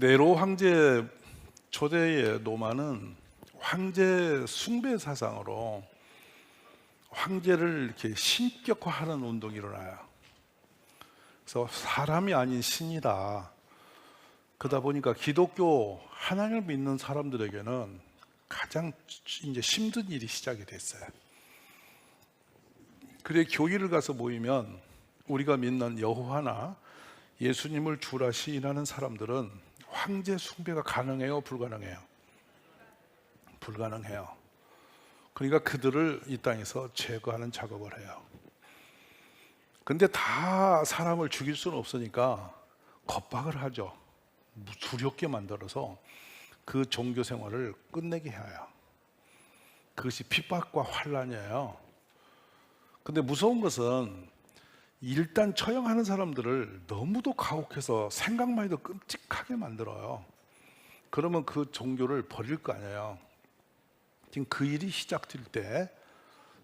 네로 황제 초대의 로마는 황제 숭배 사상으로 황제를 이렇게 신격화하는 운동이 일어나요. 그래서 사람이 아닌 신이다. 그러다 보니까 기독교 하나님을 믿는 사람들에게는 가장 이제 힘든 일이 시작이 됐어요. 그래 교회를 가서 모이면 우리가 믿는 여호와나 예수님을 주라 시인하는 사람들은 황제 숭배가 가능해요, 불가능해요? 불가능해요. 그러니까 그들을 이 땅에서 제거하는 작업을 해요. 근데 다 사람을 죽일 수는 없으니까 겁박을 하죠. 두렵게 만들어서 그 종교 생활을 끝내게 해요. 그것이 핍박과 환란이에요. 근데 무서운 것은 일단 처형하는 사람들을 너무도 가혹해서 생각만 해도 끔찍하게 만들어요. 그러면 그 종교를 버릴 거 아니에요. 지금 그 일이 시작될 때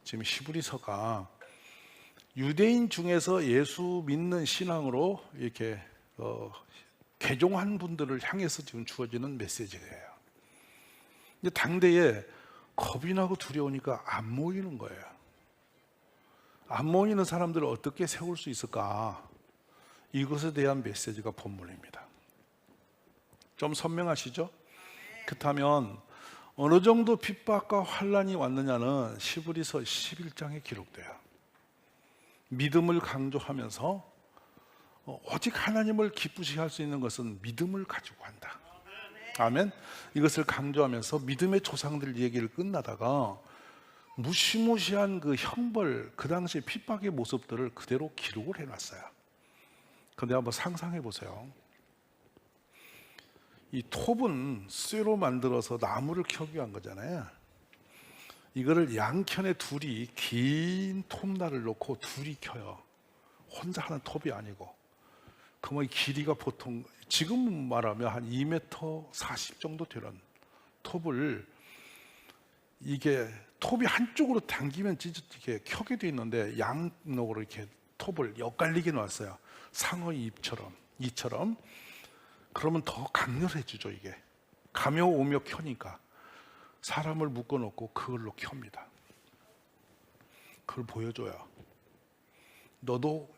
지금 히브리서가 유대인 중에서 예수 믿는 신앙으로 이렇게 어, 개종한 분들을 향해서 지금 주어지는 메시지예요. 근데 당대에 겁이 나고 두려우니까 안 모이는 거예요. 안 모이는 사람들을 어떻게 세울 수 있을까? 이것에 대한 메시지가 본문입니다. 좀 선명하시죠? 그렇다면 어느 정도 핍박과 환란이 왔느냐는 시브리서 11장에 기록돼요. 믿음을 강조하면서 어, 오직 하나님을 기쁘시게 할 수 있는 것은 믿음을 가지고 한다. 아멘. 이것을 강조하면서 믿음의 조상들 얘기를 끝나다가 무시무시한 그 형벌, 그 당시 핍박의 모습들을 그대로 기록을 해놨어요. 근데 한번 상상해 보세요. 이 톱은 쇠로 만들어서 나무를 켜기 위한 거잖아요. 이거를 양켠에 둘이 긴 톱날을 놓고 둘이 켜요. 혼자 하는 톱이 아니고. 그러면 길이가 보통 지금 말하면 한 2m 40 정도 되는 톱을 이게 톱이 한쪽으로 당기면 진짜 이렇게 켜게 돼 있는데 양쪽으로 이렇게 톱을 엇갈리게 놨어요. 상어 입처럼 이처럼 그러면 더 강렬해지죠 이게 가며 오며 켜니까 사람을 묶어놓고 그걸로 켭니다. 그걸 보여줘요. 너도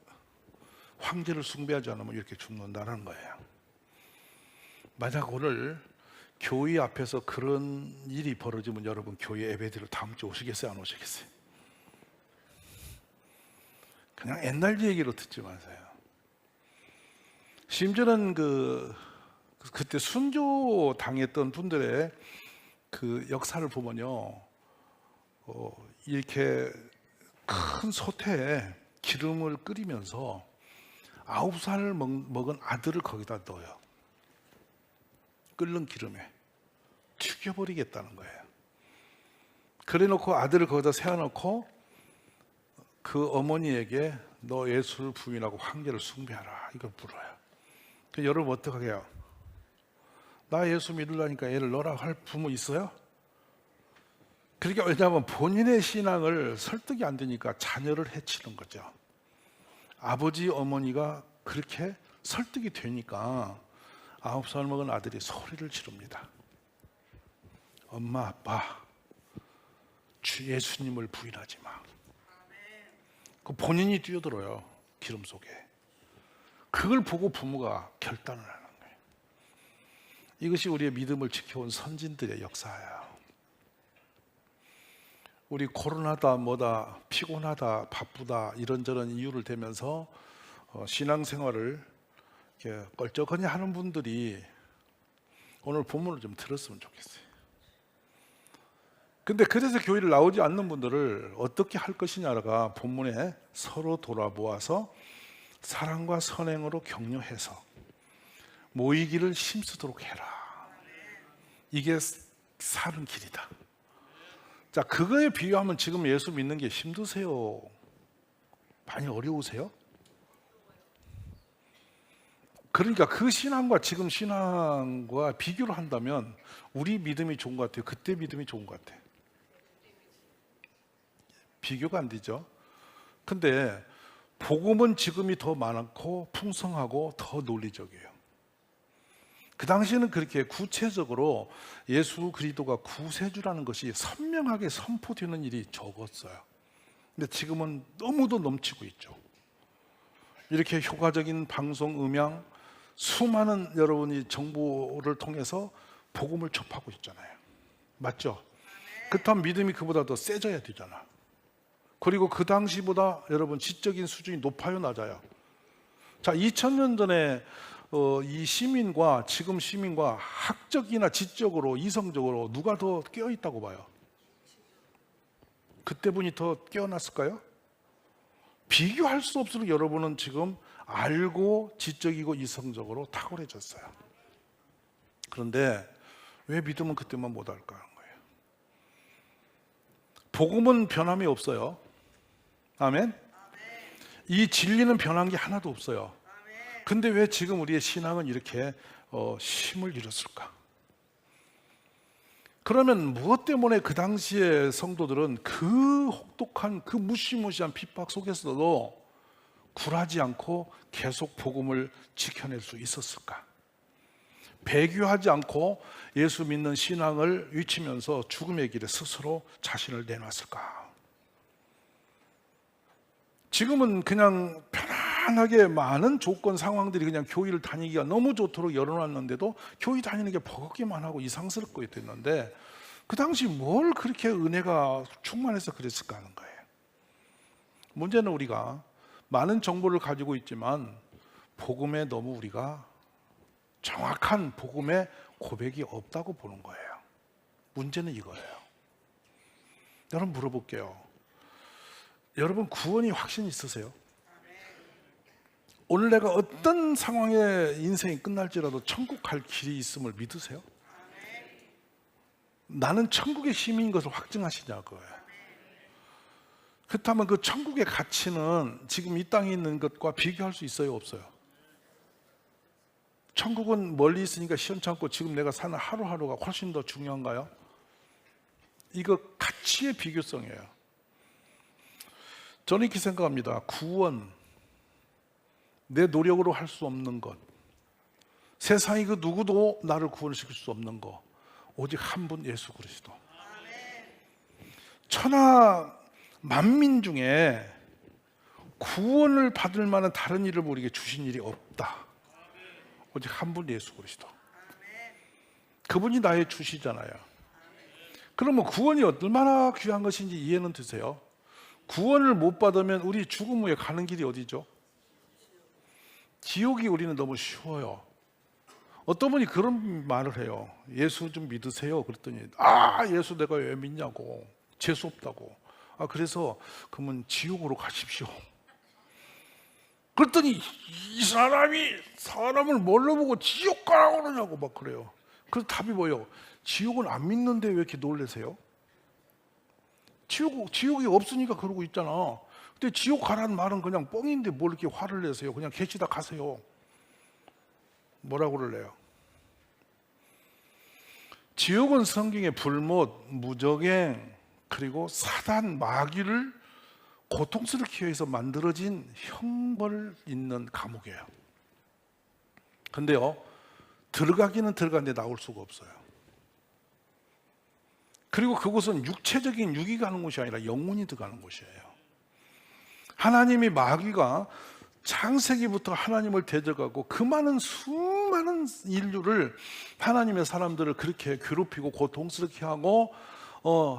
황제를 숭배하지 않으면 이렇게 죽는다는 거예요. 만약 오늘 교회 앞에서 그런 일이 벌어지면 여러분 교회 예배드리러 다음 주 오시겠어요? 안 오시겠어요? 그냥 옛날 얘기로 듣지 마세요. 심지어는 그 그때 순교 당했던 분들의 그 역사를 보면요, 어, 이렇게 큰 솥에 기름을 끓이면서 아홉 먹, 먹은 아들을 거기다 넣어요. 끓는 기름에 튀겨버리겠다는 거예요. 그래 놓고 아들을 거기다 세워놓고 그 어머니에게 너 예수를 부인하고 황제를 숭배하라 이걸 물어요. 그 여러분 어떻게 해요? 나 예수 믿으려니까 얘를 넣으라 할 부모 있어요? 그러니까 왜냐하면 본인의 신앙을 설득이 안 되니까 자녀를 해치는 거죠. 아버지 어머니가 그렇게 설득이 되니까 아홉 살 먹은 아들이 소리를 지릅니다. 엄마 아빠 주 예수님을 부인하지 마. 그 본인이 뛰어들어요 기름 속에. 그걸 보고 부모가 결단을 하는 거예요. 이것이 우리의 믿음을 지켜온 선진들의 역사예요. 우리 코로나다 뭐다 피곤하다 바쁘다 이런저런 이유를 대면서 어, 신앙생활을 껄쩍거니 하는 분들이 오늘 본문을 좀 들었으면 좋겠어요. 근데 그래서 교회를 나오지 않는 분들을 어떻게 할 것이냐가 본문에 서로 돌아보아서 사랑과 선행으로 격려해서 모이기를 힘쓰도록 해라. 이게 사는 길이다. 자, 그거에 비유하면 지금 예수 믿는 게 힘드세요? 많이 어려우세요? 그러니까 그 신앙과 지금 신앙과 비교를 한다면 우리 믿음이 좋은 것 같아요. 그때 믿음이 좋은 것 같아요. 비교가 안 되죠. 근데 복음은 지금이 더 많고 풍성하고 더 논리적이에요. 그 당시에는 그렇게 구체적으로 예수 그리스도가 구세주라는 것이 선명하게 선포되는 일이 적었어요. 근데 지금은 너무도 넘치고 있죠. 이렇게 효과적인 방송 음향 수많은 여러분이 정보를 통해서 복음을 접하고 있잖아요. 맞죠? 그렇다면 믿음이 그보다 더 세져야 되잖아. 그리고 그 당시보다 여러분 지적인 수준이 높아요, 낮아요? 자, 2000년 전에 어, 이 시민과 지금 시민과 학적이나 지적으로 이성적으로 누가 더 깨어 있다고 봐요? 그때 분이 더 깨어났을까요? 비교할 수 없도록 여러분은 지금 알고 지적이고 이성적으로 탁월해졌어요. 그런데 왜 믿음은 그때만 못할까 하는 거예요. 복음은 변함이 없어요. 아멘. 이 진리는 변한 게 하나도 없어요. 근데 왜 지금 우리의 신앙은 이렇게 어, 힘을 잃었을까? 그러면 무엇 때문에 그 당시에 성도들은 그 혹독한 그 무시무시한 핍박 속에서도 굴하지 않고 계속 복음을 지켜낼 수 있었을까? 배교하지 않고 예수 믿는 신앙을 위치면서 죽음의 길에 스스로 자신을 내놨을까? 지금은 그냥 편안하게 많은 조건 상황들이 그냥 교회를 다니기가 너무 좋도록 열어놨는데도 교회 다니는 게 버겁기만 하고 이상스럽고 됐는데 그 당시 뭘 그렇게 은혜가 충만해서 그랬을까 하는 거예요. 문제는 우리가 많은 정보를 가지고 있지만 복음에 너무 우리가 정확한 복음의 고백이 없다고 보는 거예요. 문제는 이거예요. 여러분 물어볼게요. 여러분 구원이 확신 있으세요? 오늘 내가 어떤 상황에 인생이 끝날지라도 천국 갈 길이 있음을 믿으세요? 나는 천국의 시민인 것을 확증하시냐고요. 그렇다면 그 천국의 가치는 지금 이 땅에 있는 것과 비교할 수 있어요, 없어요? 천국은 멀리 있으니까 시원찮고 지금 내가 사는 하루하루가 훨씬 더 중요한가요? 이거 가치의 비교성이에요. 저는 이렇게 생각합니다. 구원, 내 노력으로 할 수 없는 것, 세상이 그 누구도 나를 구원시킬 수 없는 것, 오직 한 분 예수 그리스도. 천하 만민 중에 구원을 받을 만한 다른 일을 우리에게 주신 일이 없다. 오직 한 분 예수 그리스도. 그분이 나의 주시잖아요. 그러면 구원이 얼마나 귀한 것인지 이해는 되세요? 구원을 못 받으면 우리 죽음 후에 가는 길이 어디죠? 지옥이 우리는 너무 쉬워요. 어떤 분이 그런 말을 해요. 예수 좀 믿으세요. 그랬더니 아 예수 내가 왜 믿냐고 재수 없다고. 아 그래서 그러면 지옥으로 가십시오. 그랬더니 이 사람이 사람을 뭘로 보고 지옥 가라고 그러냐고 막 그래요. 그래서 답이 뭐예요? 지옥은 안 믿는데 왜 이렇게 놀래세요? 지옥, 지옥이 없으니까 그러고 있잖아. 근데 지옥 가라는 말은 그냥 뻥인데 뭘 이렇게 화를 내세요? 그냥 계시다 가세요. 뭐라고 그럴래요? 지옥은 성경의 불못, 무적행, 그리고 사단, 마귀를 고통스럽게 위해서 만들어진 형벌 있는 감옥이에요. 근데요, 들어가기는 들어가는데 나올 수가 없어요. 그리고 그곳은 육체적인 육이 가는 곳이 아니라 영혼이 들어가는 곳이에요. 하나님이 마귀가 창세기부터 하나님을 대적하고 그 많은 수많은 인류를 하나님의 사람들을 그렇게 괴롭히고 고통스럽게 하고 어,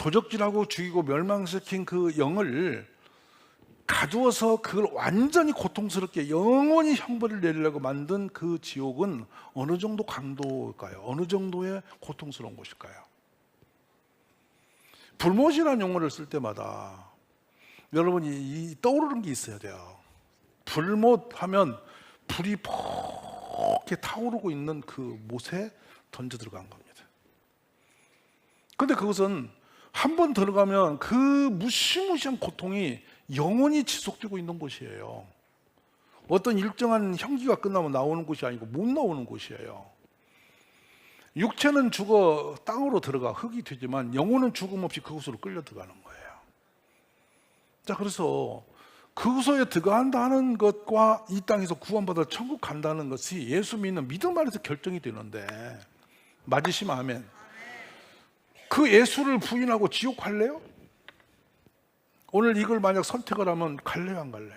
도적질하고 죽이고 멸망시킨 그 영을 가두어서 그걸 완전히 고통스럽게 영원히 형벌을 내리려고 만든 그 지옥은 어느 정도 강도일까요? 어느 정도의 고통스러운 곳일까요? 불못이라는 용어를 쓸 때마다 여러분이 떠오르는 게 있어야 돼요. 불못 하면 불이 퍽게 타오르고 있는 그 못에 던져 들어간 겁니다. 근데 그것은 한 번 들어가면 그 무시무시한 고통이 영원히 지속되고 있는 곳이에요. 어떤 일정한 형기가 끝나면 나오는 곳이 아니고 못 나오는 곳이에요. 육체는 죽어 땅으로 들어가 흙이 되지만 영혼은 죽음 없이 그곳으로 끌려 들어가는 거예요. 자, 그래서 그소에 들어간다는 것과 이 땅에서 구원받아 천국 간다는 것이 예수 믿는 믿음 안에서 결정이 되는데 맞으시면 아멘. 그 예수를 부인하고 지옥 갈래요? 오늘 이걸 만약 선택을 하면 갈래요, 안 갈래요?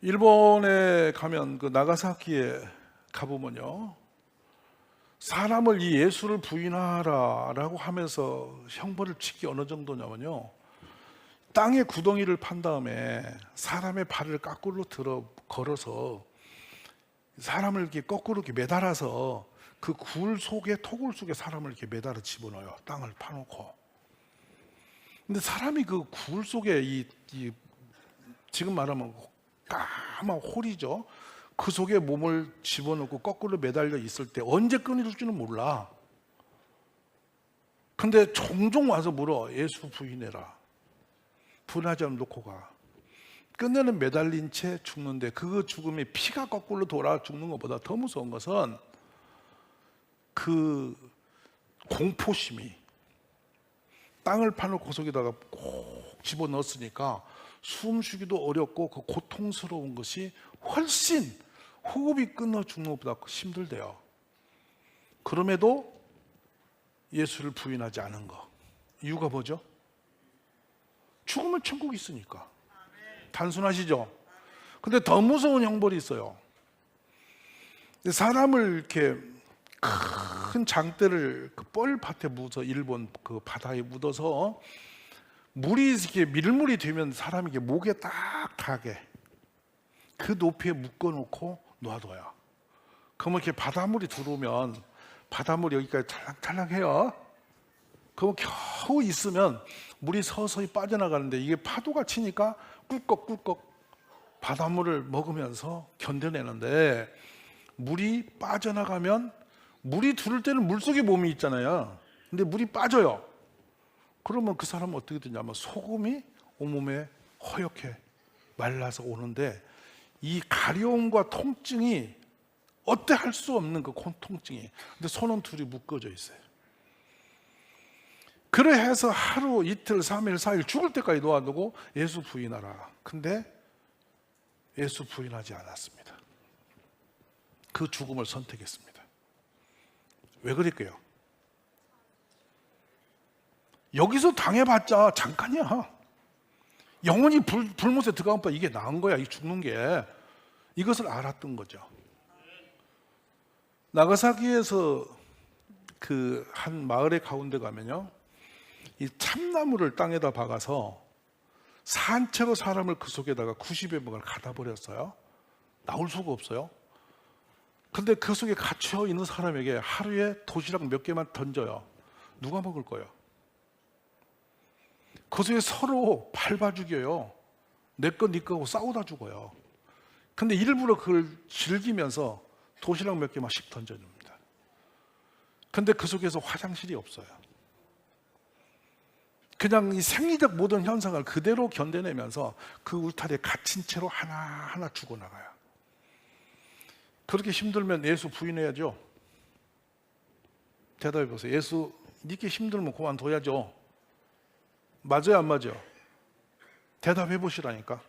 일본에 가면 그 나가사키에 가보면요. 사람을 이 예수를 부인하라라고 하면서 형벌을 치기 어느 정도냐면요. 땅에 구덩이를 판 다음에 사람의 발을 거꾸로 들어 걸어서 사람을 이렇게 거꾸로 이렇게 매달아서 그 굴 속에 토굴 속에 사람을 이렇게 매달아 집어넣어요. 땅을 파놓고. 근데 사람이 그 굴 속에 이, 이 지금 말하면 까만 홀이죠. 그 속에 몸을 집어넣고 거꾸로 매달려 있을 때 언제 끊어질지는 몰라. 근데 종종 와서 물어 예수 부인해라. 분하지 않으면 놓고 가. 끝내는 매달린 채 죽는데 그 죽음이 피가 거꾸로 돌아 죽는 것보다 더 무서운 것은 그 공포심이 땅을 파놓고 그 속에다가 꼭 집어넣었으니까 숨쉬기도 어렵고 그 고통스러운 것이 훨씬 호흡이 끊어 죽는 것보다 힘들대요. 그럼에도 예수를 부인하지 않은 거. 이유가 뭐죠? 죽으면 천국이 있으니까. 단순하시죠? 근데 더 무서운 형벌이 있어요. 사람을 이렇게 큰 장대를 그 뻘밭에 묻어 일본 그 바다에 묻어서 물이 이렇게 밀물이 되면 사람에게 목에 딱 닿게 그 높이에 묶어놓고 놔둬요. 그러면 이렇게 바닷물이 들어오면 바닷물이 여기까지 찰랑찰랑해요. 그럼 겨우 있으면 물이 서서히 빠져나가는데 이게 파도가 치니까 꿀꺽꿀꺽 바닷물을 먹으면서 견뎌내는데 물이 빠져나가면 물이 들을 때는 물 속에 몸이 있잖아요. 근데 물이 빠져요. 그러면 그 사람은 어떻게 되냐면 소금이 온몸에 허옇게 말라서 오는데 이 가려움과 통증이 어때 할 수 없는 그 통증이 근데 손은 둘이 묶어져 있어요. 그래 해서 하루 이틀 삼일 사일 죽을 때까지 놓아두고 예수 부인하라. 근데 예수 부인하지 않았습니다. 그 죽음을 선택했습니다. 왜 그럴까요? 여기서 당해봤자 잠깐이야. 영원히 불, 불못에 들어가면 봐. 이게 나은 거야. 이 죽는 게. 이것을 알았던 거죠. 나가사키에서 그 한 마을의 가운데 가면요. 이 참나무를 땅에다 박아서 산채로 사람을 그 속에다가 90여 명을 가다 버렸어요. 나올 수가 없어요. 근데 그 속에 갇혀 있는 사람에게 하루에 도시락 몇 개만 던져요. 누가 먹을 거예요? 그 속에 서로 밟아 죽여요. 내 거, 네 거고 싸우다 죽어요. 근데 일부러 그걸 즐기면서 도시락 몇 개만씩 던져줍니다. 근데 그 속에서 화장실이 없어요. 그냥 이 생리적 모든 현상을 그대로 견뎌내면서 그 울타리에 갇힌 채로 하나하나 죽어나가요. 그렇게 힘들면 예수 부인해야죠. 대답해 보세요. 예수, 니께 힘들면 그만둬야죠. 맞아요, 안 맞아요? 대답해 보시라니까.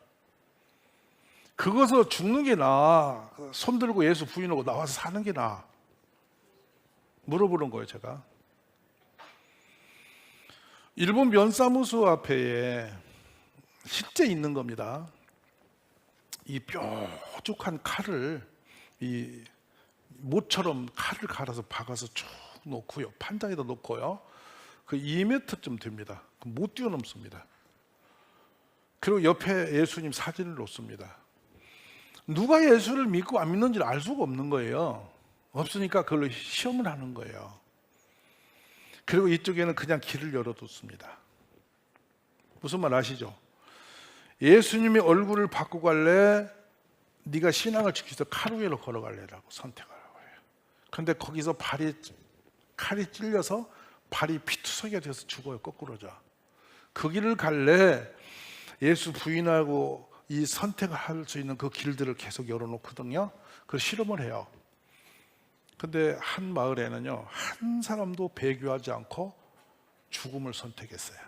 그것을 죽는 게 나아. 손 들고 예수 부인하고 나와서 사는 게 나아. 물어보는 거예요, 제가. 일본 면사무소 앞에 실제 있는 겁니다. 이 뾰족한 칼을 이 모처럼 칼을 갈아서 박아서 쭉 놓고요. 판장에다 놓고요. 그 2m쯤 됩니다. 못 뛰어넘습니다. 그리고 옆에 예수님 사진을 놓습니다. 누가 예수를 믿고 안 믿는지를 알 수가 없는 거예요. 없으니까 그걸로 시험을 하는 거예요. 그리고 이쪽에는 그냥 길을 열어뒀습니다. 무슨 말 아시죠? 예수님이 얼굴을 바꾸고 갈래? 네가 신앙을 지키서 칼 위로 걸어갈래라고 선택하라고 해요. 그런데 거기서 발이 칼이 찔려서 발이 피투성이가 돼서 죽어요. 거꾸로져. 그 길을 갈래? 예수 부인하고 이 선택할 수 있는 그 길들을 계속 열어놓거든요. 그 실험을 해요. 근데 한 마을에는요, 한 사람도 배교하지 않고 죽음을 선택했어요.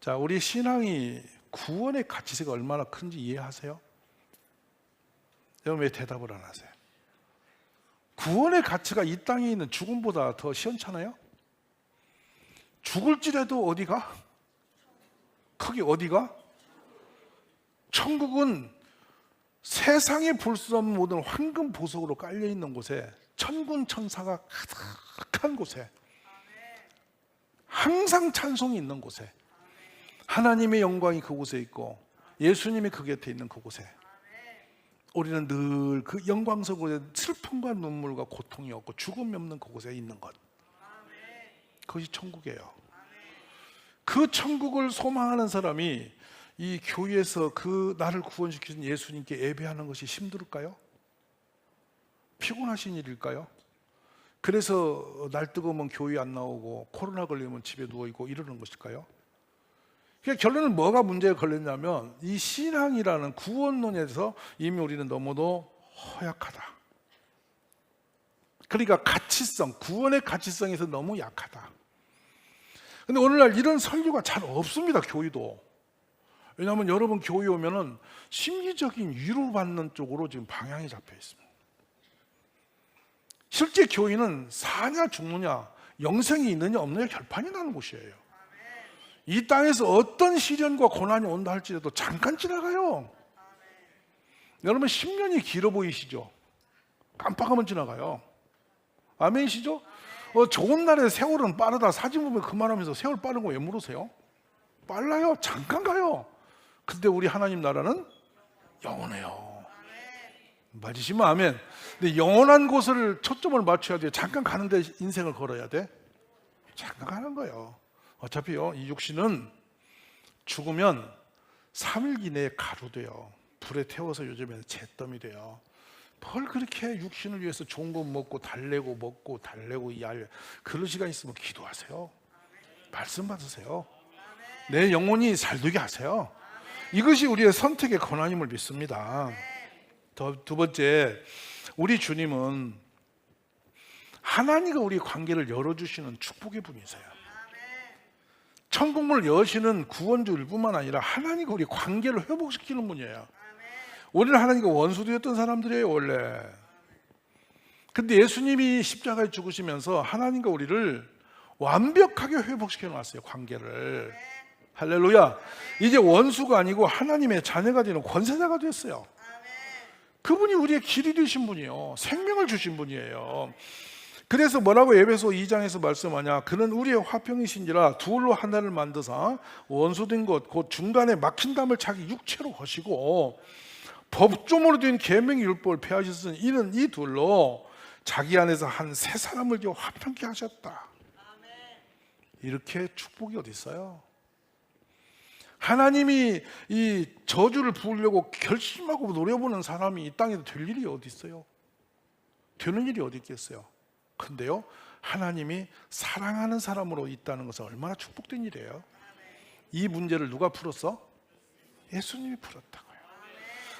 자, 우리 신앙이 구원의 가치세가 얼마나 큰지 이해하세요? 여러분 왜 대답을 안 하세요? 구원의 가치가 이 땅에 있는 죽음보다 더 시원찮아요? 죽을지라도 어디가? 크게 어디가? 천국은 세상에 볼 수 없는 모든 황금 보석으로 깔려 있는 곳에 천군 천사가 가득한 곳에 항상 찬송이 있는 곳에 하나님의 영광이 그곳에 있고 예수님이 그 곁에 있는 그곳에 우리는 늘 그 영광스러운 곳에 슬픔과 눈물과 고통이 없고 죽음이 없는 그곳에 있는 것 그것이 천국이에요 그 천국을 소망하는 사람이 이 교회에서 그 나를 구원시키신 예수님께 예배하는 것이 힘들까요? 피곤하신 일일까요? 그래서 날 뜨거우면 교회 안 나오고 코로나 걸리면 집에 누워 있고 이러는 것일까요? 그러니까 결론은 뭐가 문제가 걸렸냐면 이 신앙이라는 구원론에서 이미 우리는 너무도 허약하다. 그러니까 가치성, 구원의 가치성에서 너무 약하다. 근데 오늘날 이런 설교가 잘 없습니다, 교회도. 왜냐하면 여러분 교회 오면은 심리적인 위로받는 쪽으로 지금 방향이 잡혀 있습니다. 실제 교회는 사냐 죽느냐, 영생이 있느냐 없느냐 결판이 나는 곳이에요. 이 땅에서 어떤 시련과 고난이 온다 할지라도 잠깐 지나가요. 여러분 10년이 길어 보이시죠? 깜빡하면 지나가요. 아멘이시죠? 어, 좋은 날에 세월은 빠르다. 사진 보면 그만하면서 세월 빠른 거 왜 물으세요? 빨라요. 잠깐 가요. 근데 우리 하나님 나라는 영원해요. 맞으시면 아멘. 근데 영원한 곳을 초점을 맞춰야 돼요. 잠깐 가는데 인생을 걸어야 돼. 잠깐 가는 거예요. 어차피요, 이 육신은 죽으면 3일 이내에 가루 돼요. 불에 태워서 요즘에는 잿더미 돼요. 뭘 그렇게 육신을 위해서 좋은 거 먹고 달래고 먹고 달래고 이알 그럴 시간 있으면 기도하세요. 말씀 받으세요. 내 영혼이 살되게 하세요. 이것이 우리의 선택의 권한임을 믿습니다. 더, 두 번째, 우리 주님은 하나님과 우리 관계를 열어주시는 축복의 분이세요. 천국문을 여시는 구원주일 뿐만 아니라 하나님과 우리 관계를 회복시키는 분이에요. 우리는 하나님과 원수되었던 사람들이에요, 원래. 근데 예수님이 십자가에 죽으시면서 하나님과 우리를 완벽하게 회복시켜 놨어요, 관계를. 할렐루야. 이제 원수가 아니고 하나님의 자녀가 되는 권세자가 됐어요. 그분이 우리의 길이 되신 분이요. 생명을 주신 분이에요. 그래서 뭐라고 에베소 2장에서 말씀하냐? 그는 우리의 화평이신지라 둘로 하나를 만드사 원수된 것, 곧 중간에 막힌 담을 자기 육체로 거시고 법조문으로 된 계명 율법을 폐하셨으니 이는 이 둘로 자기 안에서 한 세 사람을 겨 화평케 하셨다. 이렇게 축복이 어디 있어요? 하나님이 이 저주를 부으려고 결심하고 노려보는 사람이 이 땅에 될 일이 어디 있어요? 되는 일이 어디 있겠어요? 근데요, 하나님이 사랑하는 사람으로 있다는 것은 얼마나 축복된 일이에요. 이 문제를 누가 풀었어? 예수님이 풀었다고요.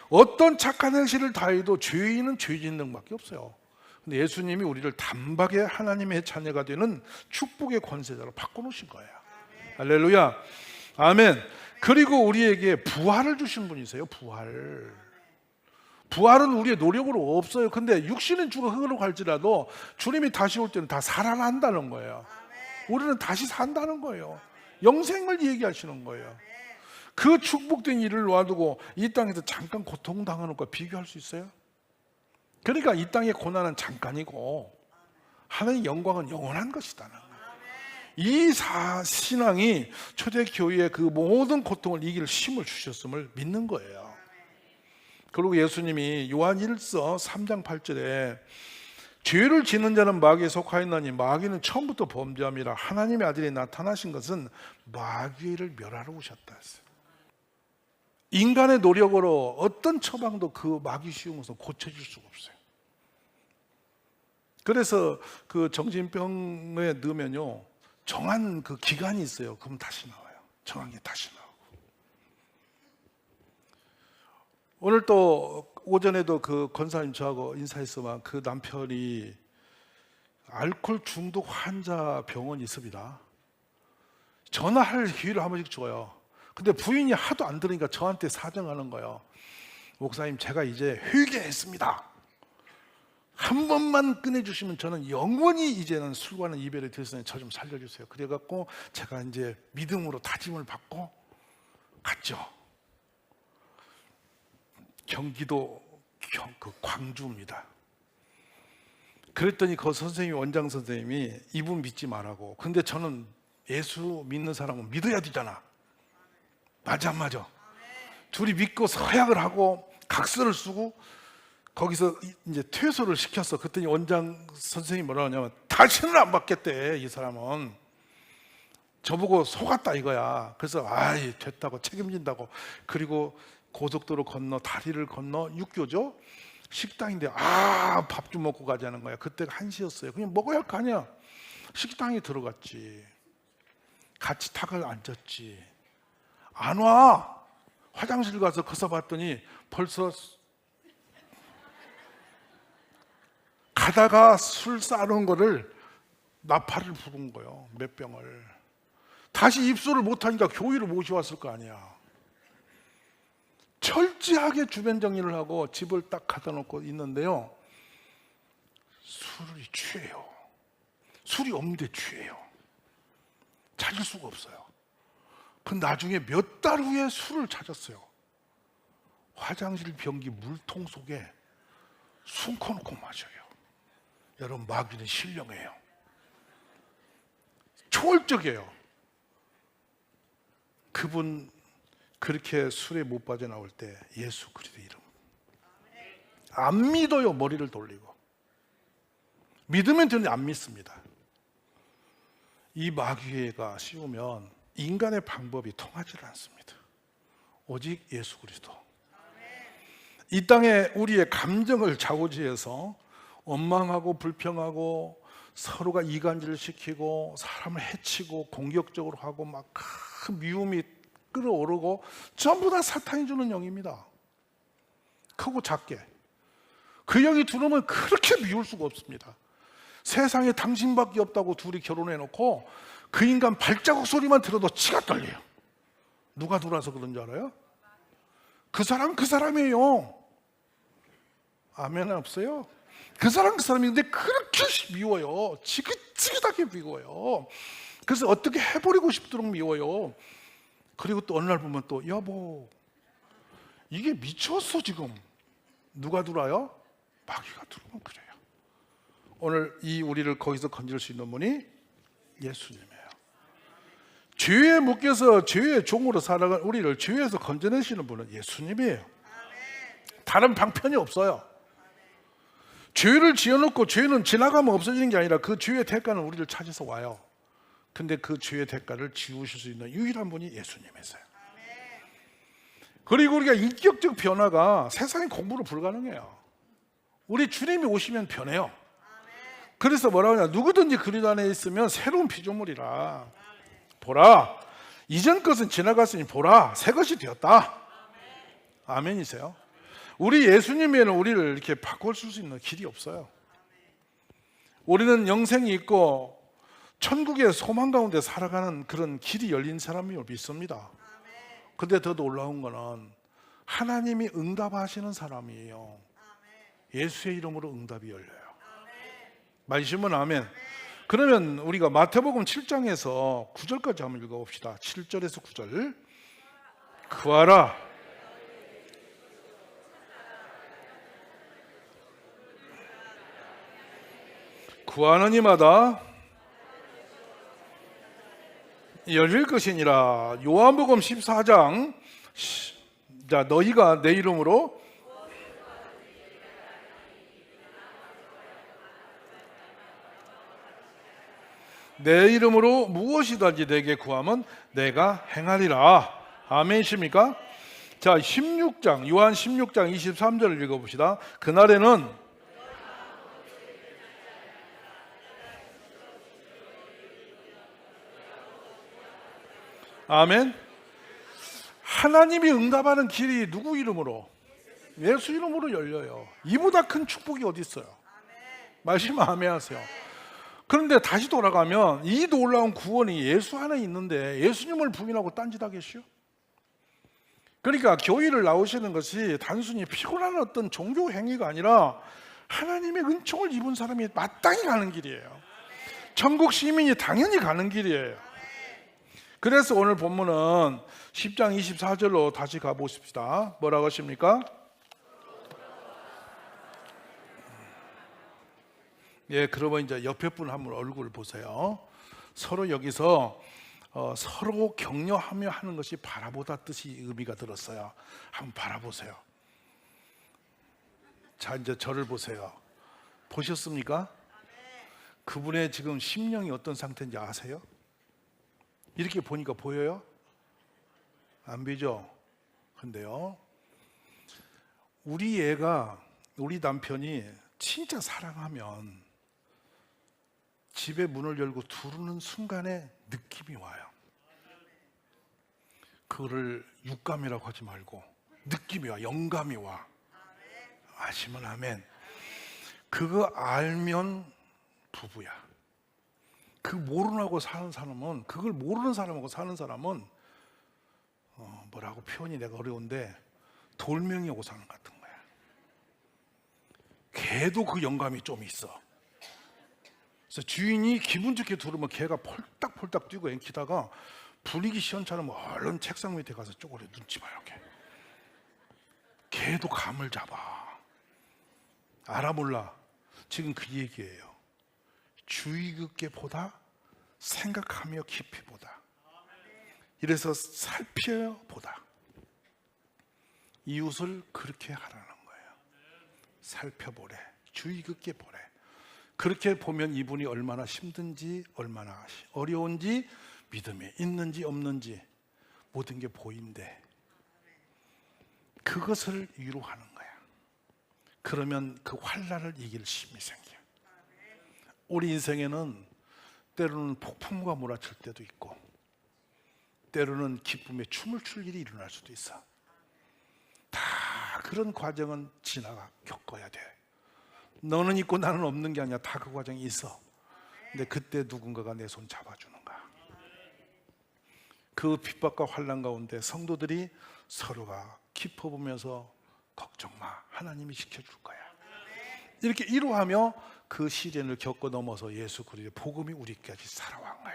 어떤 착한 행실을 다해도 죄인은 죄 짓는 밖에 없어요. 근데 예수님이 우리를 단박에 하나님의 자녀가 되는 축복의 권세자로 바꿔놓으신 거예요. 할렐루야. 아멘. 그리고 우리에게 부활을 주신 분이세요. 부활. 부활은 우리의 노력으로 없어요. 근데 육신은 죽어 흙으로 갈지라도 주님이 다시 올 때는 다 살아난다는 거예요. 우리는 다시 산다는 거예요. 영생을 얘기하시는 거예요. 그 축복된 일을 놔두고 이 땅에서 잠깐 고통당하는 거 비교할 수 있어요? 그러니까 이 땅의 고난은 잠깐이고 하나님의 영광은 영원한 것이다. 이 사, 신앙이 초대교회의 그 모든 고통을 이길 힘을 주셨음을 믿는 거예요. 그리고 예수님이 요한 1서 3장 8절에 죄를 짓는 자는 마귀에 속하였나니 마귀는 처음부터 범죄함이라 하나님의 아들이 나타나신 것은 마귀를 멸하러 오셨다 했어요. 인간의 노력으로 어떤 처방도 그 마귀 시험 것을 고쳐줄 수가 없어요. 그래서 그 정신병에 넣으면요 정한 그 기간이 있어요. 그럼 다시 나와요. 정한 게 다시 나오고. 오늘 또 오전에도 그 권사님 저하고 인사했지만 그 남편이 알코올 중독 환자 병원이 있습니다. 전화할 기회를 한 번씩 줘요. 근데 부인이 하도 안 들으니까 저한테 사정하는 거예요. 목사님, 제가 이제 회개했습니다. 한 번만 꺼내주시면 저는 영원히 이제는 술과는 이별이 되었으니 저 좀 살려주세요. 그래갖고 제가 이제 믿음으로 다짐을 받고 갔죠. 경기도 경, 그 광주입니다. 그랬더니 그 선생님이 원장 선생님이 이분 믿지 말라고. 근데 저는 예수 믿는 사람은 믿어야 되잖아. 맞아 안 맞아. 둘이 믿고 서약을 하고 각서를 쓰고 거기서 이제 퇴소를 시켰어. 그랬더니 원장 선생님이 뭐라 하냐면 다시는 안 받겠대 이 사람은. 저보고 속았다 이거야. 그래서 아이 됐다고 책임진다고. 그리고 고속도로 건너 다리를 건너 육교죠. 식당인데 아 밥 좀 먹고 가자는 거야. 그때가 한시였어요. 그냥 먹어야 할 거 아니야. 식당에 들어갔지. 같이 탁을 앉았지. 안 와. 화장실 가서 거서 봤더니 벌써 가다가 술 싸놓은 거를 나팔을 부른 거예요. 몇 병을. 다시 입소를 못하니까 교회를 모셔왔을 거 아니야. 철저하게 주변 정리를 하고 집을 딱 갖다 놓고 있는데요. 술이 취해요. 술이 없는데 취해요. 찾을 수가 없어요. 그 나중에 몇 달 후에 술을 찾았어요. 화장실 변기 물통 속에 숨겨놓고 마셔요. 여러분 마귀는 신령해요. 초월적이에요. 그분 그렇게 술에 못 빠져나올 때 예수 그리스도 이름. 안 믿어요 머리를 돌리고. 믿으면 되는데 안 믿습니다. 이 마귀가 씌우면 인간의 방법이 통하지 않습니다. 오직 예수 그리스도. 이 땅에 우리의 감정을 좌우지해서 원망하고 불평하고 서로가 이간질을 시키고 사람을 해치고 공격적으로 하고 막큰 미움이 끌어오르고 전부 다 사탄이 주는 영입니다. 크고 작게. 그 영이 들어오면 그렇게 미울 수가 없습니다. 세상에 당신밖에 없다고 둘이 결혼해 놓고 그 인간 발자국 소리만 들어도 치가 떨려요. 누가 들어와서 그런 줄 알아요? 그 사람 그 사람이에요. 아멘 없어요? 그 사람 그 사람인데 그렇게 미워요. 지긋지긋하게 미워요. 그래서 어떻게 해버리고 싶도록 미워요. 그리고 또 어느 날 보면 또 여보 이게 미쳤어 지금 누가 들어와요? 마귀가 들어오면 그래요. 오늘 이 우리를 거기서 건질 수 있는 분이 예수님이에요. 죄에 묶여서 죄의 종으로 살아간 우리를 죄에서 건져내시는 분은 예수님이에요. 다른 방편이 없어요. 죄를 지어놓고 죄는 지나가면 없어지는 게 아니라 그 죄의 대가는 우리를 찾아서 와요. 근데 그 죄의 대가를 지우실 수 있는 유일한 분이 예수님이세요. 그리고 우리가 인격적 변화가 세상의 공부로 불가능해요. 우리 주님이 오시면 변해요. 그래서 뭐라고 하냐? 누구든지 그리스도 안에 있으면 새로운 피조물이라. 보라, 이전 것은 지나갔으니 보라, 새 것이 되었다. 아멘이세요. 우리 예수님에는 우리를 이렇게 바꿀 수 있는 길이 없어요. 우리는 영생이 있고 천국의 소망 가운데 살아가는 그런 길이 열린 사람이 믿습니다. 근데 더 놀라운 거는 하나님이 응답하시는 사람이에요. 예수의 이름으로 응답이 열려요. 말씀은 아멘. 그러면 우리가 마태복음 7장에서 9절까지 한번 읽어봅시다. 7절에서 9절. 구하라. 구하는 이마다 열릴 것이니라. 요한복음 14장 자 너희가 내 이름으로 내 이름으로 무엇이든지 내게 구하면 내가 행하리라. 아멘이십니까? 자, 16장, 요한 16장 23절을 읽어봅시다. 그날에는 아멘. 하나님이 응답하는 길이 누구 이름으로? 예수 이름으로 열려요. 이보다 큰 축복이 어디 있어요? 말씀 아멘 하세요. 그런데 다시 돌아가면 이 놀라운 구원이 예수 안에 있는데 예수님을 부인하고 딴짓하겠슈? 그러니까 교회를 나오시는 것이 단순히 피곤한 어떤 종교 행위가 아니라 하나님의 은총을 입은 사람이 마땅히 가는 길이에요. 천국 시민이 당연히 가는 길이에요. 그래서 오늘 본문은 10장 24절로 다시 가보십시다. 뭐라고 하십니까? 예, 그러면 이제 옆에 분 한번 얼굴 보세요. 서로 여기서 어, 서로 격려하며 하는 것이 바라보다 뜻이 의미가 들었어요. 한번 바라보세요. 자, 이제 저를 보세요. 보셨습니까? 그분의 지금 심령이 어떤 상태인지 아세요? 이렇게 보니까 보여요? 안 보이죠? 근데요, 우리 애가, 우리 남편이 진짜 사랑하면 집에 문을 열고 두르는 순간에 느낌이 와요. 그거를 육감이라고 하지 말고 느낌이 와, 영감이 와. 아시면 아멘. 그거 알면 부부야. 그 모르고 사는 사람은 그걸 모르는 사람하고 사는 사람은 어, 뭐라고 표현이 내가 어려운데 돌멩이하고 사는 것 같은 거야. 개도 그 영감이 좀 있어. 그래서 주인이 기분 좋게 들으면 개가 폴딱폴딱 뛰고 앵키다가 분위기 시원찮으면 얼른 책상 밑에 가서 쪼그려 눈치 봐요. 개. 개도 감을 잡아. 알아 몰라. 지금 그 얘기예요. 주의 깊게 보다 생각하며 깊이 보다. 이래서 살펴 보다. 이웃을 그렇게 하라는 거예요. 살펴보래. 주의 깊게 보래. 그렇게 보면 이분이 얼마나 힘든지, 얼마나 어려운지, 믿음이 있는지 없는지 모든 게 보인대. 그것을 위로하는 거야. 그러면 그 환란을 이길 힘이 생겨. 우리 인생에는 때로는 폭풍과 몰아칠 때도 있고, 때로는 기쁨에 춤을 출 일이 일어날 수도 있어. 다 그런 과정은 지나가 겪어야 돼. 너는 있고 나는 없는 게 아니야. 다 그 과정이 있어. 근데 그때 누군가가 내 손 잡아주는 거야. 그 핍박과 환란 가운데 성도들이 서로가 깊어보면서 걱정 마. 하나님이 지켜줄 거야. 이렇게 이루하며 그 시련을 겪고 넘어서 예수 그리스도의 복음이 우리까지 살아온 거야.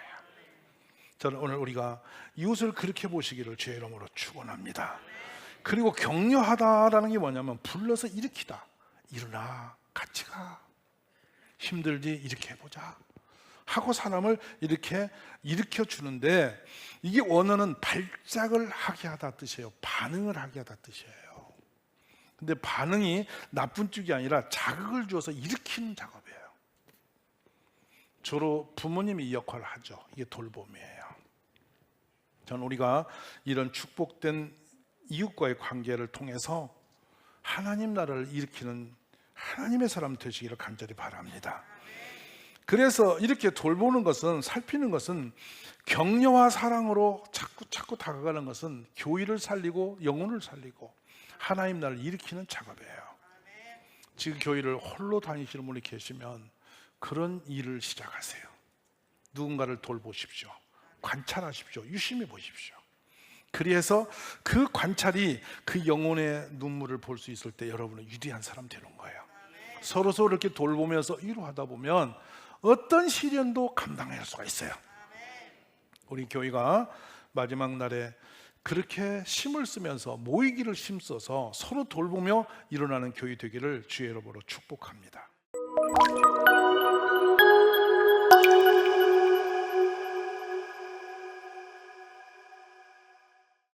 저는 오늘 우리가 이웃을 그렇게 보시기를 주의 이름으로 축원합니다. 그리고 격려하다라는 게 뭐냐면 불러서 일으키다. 일어나 같이 가. 힘들지 이렇게 해보자. 하고 사람을 이렇게 일으켜 주는데 이게 원어는 발작을 하게 하다 뜻이에요. 반응을 하게 하다 뜻이에요. 근데 반응이 나쁜 쪽이 아니라 자극을 주어서 일으키는 작업이에요. 주로 부모님이 이 역할을 하죠. 이게 돌봄이에요. 저는 우리가 이런 축복된 이웃과의 관계를 통해서 하나님 나라를 일으키는 하나님의 사람 되시기를 간절히 바랍니다. 그래서 이렇게 돌보는 것은 살피는 것은 격려와 사랑으로 자꾸 자꾸 다가가는 것은 교회를 살리고 영혼을 살리고 하나님 나라를 일으키는 작업이에요. 지금 교회를 홀로 다니시는 분이 계시면 그런 일을 시작하세요. 누군가를 돌보십시오. 관찰하십시오. 유심히 보십시오. 그래서 그 관찰이 그 영혼의 눈물을 볼 수 있을 때 여러분은 위대한 사람 되는 거예요. 서로 서로 이렇게 돌보면서 위로하다 보면 어떤 시련도 감당할 수가 있어요. 우리 교회가 마지막 날에 그렇게 힘을 쓰면서 모이기를 힘써서 서로 돌보며 일어나는 교회 되기를 주의 이름으로 축복합니다.